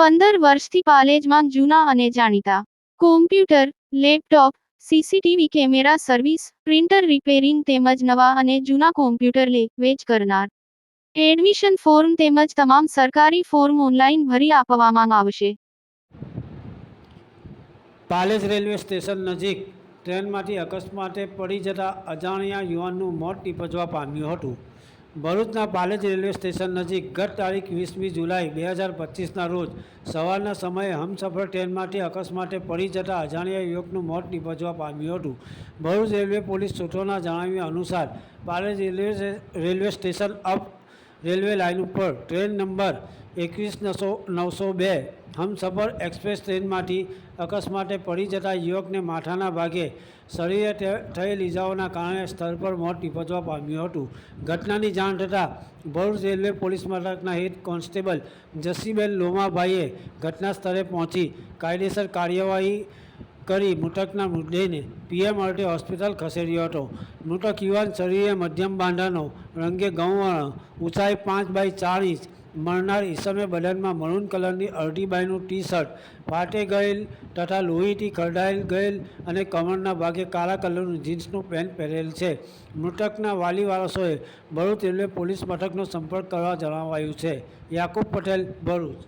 પંદર વર્ષથી પાલેજમાં જૂના અને જાણીતા. Computer laptop CCTV camera service printer repairing તેમજ નવા અને જૂના કોમ્પ્યુટર લે, વેચ કરનાર. એડમિશન ફોર્મ તેમજ તમામ સરકારી ફોર્મ ઓનલાઈન ભરી આપવામાં આવશે. પાલેજ રેલવે સ્ટેશન નજીક ટ્રેનમાંથી અકસ્માતે પડી જતા અજાણ્યા યુવાનનું મોત નીપજવા પામ્યું હતું. ભરૂચના પાલેજ રેલવે સ્ટેશન નજીક ગત તારીખ વીસમી જુલાઈ બે હજાર પચીસના રોજ સવારના સમયે હમસફર ટ્રેનમાંથી અકસ્માતે પડી જતા અજાણ્યા યુવકનું મોત નિપજવા પામ્યું હતું. ભરૂચ રેલવે પોલીસ સૂત્રોના જણાવ્યા અનુસાર Palej railway railway station up railway line ઉપર ટ્રેન નંબર એકવીસ નસો નવસો બે, હમસફર એક્સપ્રેસ ટ્રેનમાંથી અકસ્માતે પડી જતા યુવકને માથાના ભાગે શરીરે થયેલ ઇજાઓના કારણે સ્થળ પર મોત નીપજવા પામ્યું હતું. ઘટનાની જાણ થતાં ભરૂચ રેલવે પોલીસ મથકના હેડ કોન્સ્ટેબલ જસીબેન લોમાભાઈએ ઘટના સ્થળે પહોંચી કાયદેસર કાર્યવાહી કરી મૃતકના મૃતદેહને પીએમ અર્ટે હોસ્પિટલ ખસેડ્યો હતો. મૃતક યુવાન શરીરે મધ્યમ બાંધાનો રંગે ગૌવર્ણ ઊંચાઈ પાંચ બાય ઇંચ, મરનાર ઈસમે બદનમાં મરૂન કલરની અડધી બાયનું ટી શર્ટ ફાટે ગયેલ તથા લોહીથી ખરડાયેલ ગયેલ અને કમરના ભાગે કાળા કલરનું જીન્સનું પેન્ટ પહેરેલ છે. મૃતકના વાલી વારસોએ ભરૂચ રેલવે પોલીસ મથકનો સંપર્ક કરવા જણાવાયું છે. યાકુબ પટેલ, ભરૂચ.